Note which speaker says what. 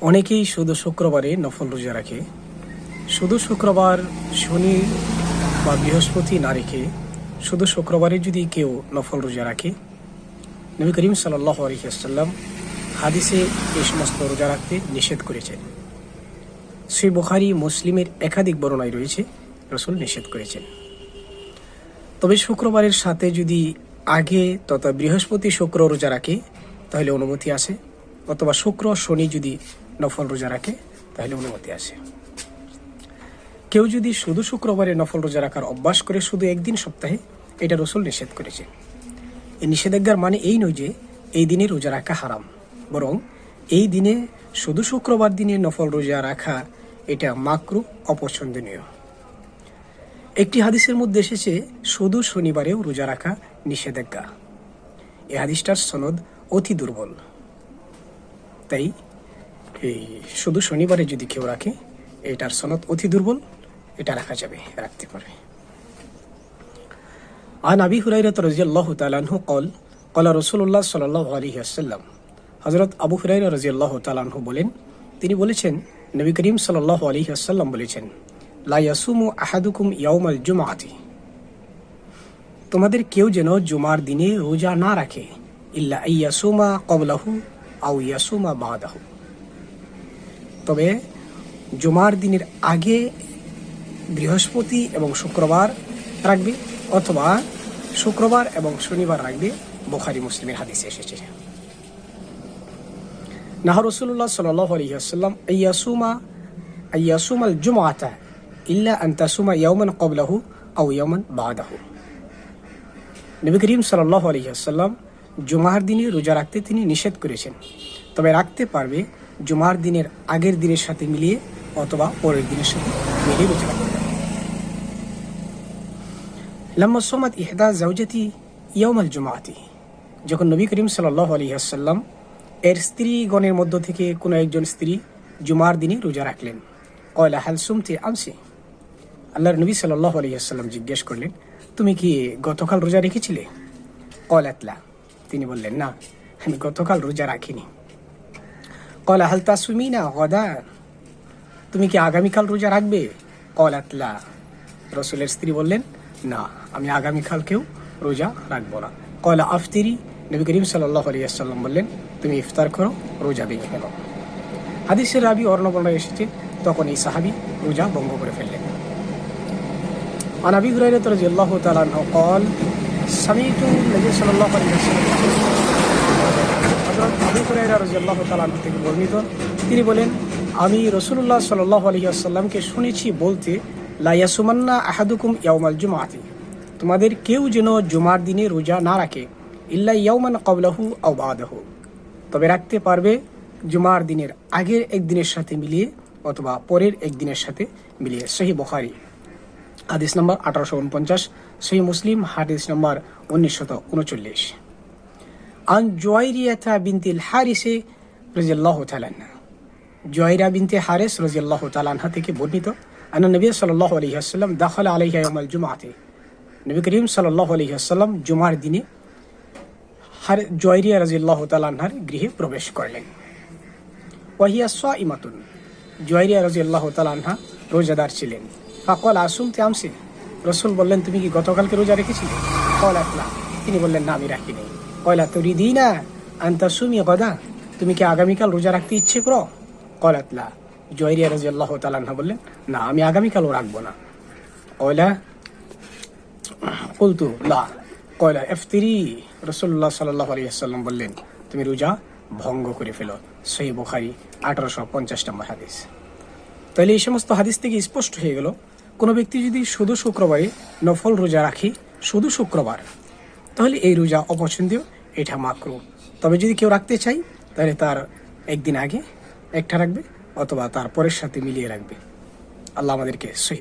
Speaker 1: অনেকেই শুধু শুক্রবারে নফল রোজা রাখে। শুধু শুক্রবার শনি বা বৃহস্পতি না রেখে শুধু শুক্রবারে যদি কেউ নফল রোজা রাখে, নবী করিম আলহিহাসাল্লাম হাদিসে এই সমস্ত রোজা রাখতে নিষেধ করেছেন। শ্রী বুখারি, মুসলিমের একাধিক বর্ণনায় রয়েছে, রসুল নিষেধ করেছেন। তবে শুক্রবারের সাথে যদি আগে তথা বৃহস্পতি শুক্র রোজা রাখে, তাহলে অনুমতি আসে অথবা শুক্র, শনি যদি নফল রোজা রাখে, তাহলে অনুমতি আসে। কেউ যদি শুধু শুক্রবারে নফল রোজা রাখার অভ্যাস করে শুধু একদিন সপ্তাহে, এটা রসুল নিষেধ করেছে। এই নিষেধাজ্ঞার মানে এই নয় যে, এই দিনে রোজা রাখা হারাম। বরং এই দিনে শুধু শুক্রবার দিনে নফল রোজা রাখা, এটা মাকরু অপছন্দনীয়। একটি হাদিসের মধ্যে এসেছে, শুধু শনিবারেও রোজা রাখা নিষেধাজ্ঞা। এই হাদিসটার সনদ অতি দুর্বল। তাই এই শুধু শনিবারে যদি কেউ রাখে, এটার সনদ অতি দুর্বল, এটা রাখা যাবে, রাখতে পারে। আন আবি হুরাইরাত রাজিয়াল্লাহ তাআলাহু কল, কলা রসুল্লাহ সাল্লাল্লাহু আলাইহি ওয়াসাল্লাম। হযরত আবু হুরাইরা রাজিয়াল্লাহু তাআলাহু বলেন, তিনি বলেছেন, নবী করিম সাল্লাল্লাহু আলাইহি ওয়াসাল্লাম বলেছেন, লা ইয়াসুমু আহাদুকুম ইয়াউমাল জুমআতি। তোমাদের কেউ যেন জুমার দিনে রোজা না রাখে, ইল্লা ইয়াসুমা কবলাহু আও ইয়াসুমা বাদাহু। তবে জুমার দিনের আগে বৃহস্পতি এবং শুক্রবার রাখবে অথবা শুক্রবার এবং শনিবার রাখবে বোখারি মুসলিমের হাদিসে এসেছে। নাহর রসুল্লাহ সাল্লাহ আলহিহাসাল্লাম ইয়াসুমা ইয়াসুম আল জুমাতা ইল্লা আন্তাসুমা ইয়াউমান কবলাহু আউ ইয়ামান বাদাহু। নবী করিম সাল্লাহ আলহিহাসাল্লাম জুমার দিনে রোজা রাখতে তিনি নিষেধ করেছেন, তবে রাখতে পারবে জুমার দিনের আগের দিনের সাথে মিলিয়ে অথবা পরের দিনের সাথে মিলিয়ে রোজা রাখতে লাম্মা সোমাত ইহদা জাউজাতি ইয়াউমাল জুমাতি। যখন নবী করিম সাল্লাহ আলহিহাসাল্লাম এর স্ত্রীগণের মধ্য থেকে কোনো একজন স্ত্রী জুমার দিনে রোজা রাখলেন, কয়লা, হাল সুমতে আমসি? আল্লাহর নবী সাল্লাহ আলহিহাসাল্লাম জিজ্ঞেস করলেন, তুমি কি গতকাল রোজা রেখেছিলে? কলাতলা তিনি বললেন, না, আমি গতকাল রোজা রাখিনি। কলা হালতা সুমি না গদা তুমি কি আগামীকাল রোজা রাখবে? কলাতলা রসুলের স্ত্রী বললেন, না, আমি আগামীকালকেও রোজা রাখব না। কয়লা আফতিরি। নবী করিম সাল্লাহ আলিয়াল্লাম বললেন, তুমি ইফতার করো, রোজা ভেঙে ফেলো। হাদিসের রাবি অর্ণবর্ণ এসেছে, তখন এই সাহাবি রোজা ভঙ্গ করে ফেললেন। আনাবি হুরাইরা তরজি আল্লাহ নকল কল সামিটু নবী সাল্লাহ আলিয়া হজরত আবু হুরাইরা রাজিয়াল্লাহ তালান থেকে বর্ণিত। তিনি বলেন, আমি রসুল্লাহ সাল্লাহ আলহি আসাল্লামকে শুনেছি বলতে লাইয়াসুমান্না আহাদুকুম ইয়াউমাল জুমাতে তোমাদের কেউ যেন জুমার দিনে রোজা না রাখে, ইল্লা ইয়াউমান কবলাহু আবাদহ তবে রাখতে পারবে জুমার দিনের আগের একদিনের সাথে মিলিয়ে অথবা পরের একদিনের সাথে মিলিয়ে। সহি বখারি। হাদিস নম্বর আঠারোশো উনপঞ্চাশ, সহি মুসলিম, হাদিস নম্বর উনিশশত উনচল্লিশ। আন জোয়াইরিয়াথা বিনতিল হারিসে রাজিয়াল্লাহ তালান্না জোয়াইরা বিনতে হারেস রাজিয়াল্লাহ তালানহা থেকে বর্ণিত, আন নবী সাল্লাহ আলহিহাস্লাম দাখল আলহিয়া ইয়ামাল জুমাতে নবী করিম সাল্লাহ আলহিহাস্লাম জুমার দিনে হার জয়রিয়া রাজিয়াল্লাহ তালানহার গৃহে প্রবেশ করলেন। ওয়াহিয়া সোয়া ইমাতুন জয়রিয়া রাজিয়াল্লাহ তালানহা রোজাদার ছিলেন। ফাকল, আসুম তে আমসে। রসুল বললেন, তুমি কি গতকালকে রোজা রেখেছিলে? কল তিনি বললেন, না, আমি রাখিনি। কয়লা তুরি দিই না আন্তা সুমি গদা। তুমি কি আগামীকাল রোজা রাখতে ইচ্ছে করো? কল আতলা জয়রিয়া রাজি আল্লাহ তালান্না বললেন, না, আমি আগামীকালও রাখব না। কয়লা? বলতু লা। কয়লা? এফতিরি রসুল্লাহ সাল্লাহ আলিয়াল্লাম বললেন, তুমি রোজা ভঙ্গ করে ফেলো। সহি বুখারি, আঠারোশো পঞ্চাশ নম্বর হাদিস। তাহলে এই সমস্ত হাদিস থেকে স্পষ্ট হয়ে গেল, কোনো ব্যক্তি যদি শুধু শুক্রবারে নফল রোজা রাখি, শুধু শুক্রবার তাহলে এই রোজা অপছন্দীয়, এটা মাকরু তবে যদি কেউ রাখতে চাই, তাহলে তার একদিন আগে একটা রাখবে, অথবা তার পরের সাথে মিলিয়ে রাখবে। আল্লাহ আমাদেরকে সহি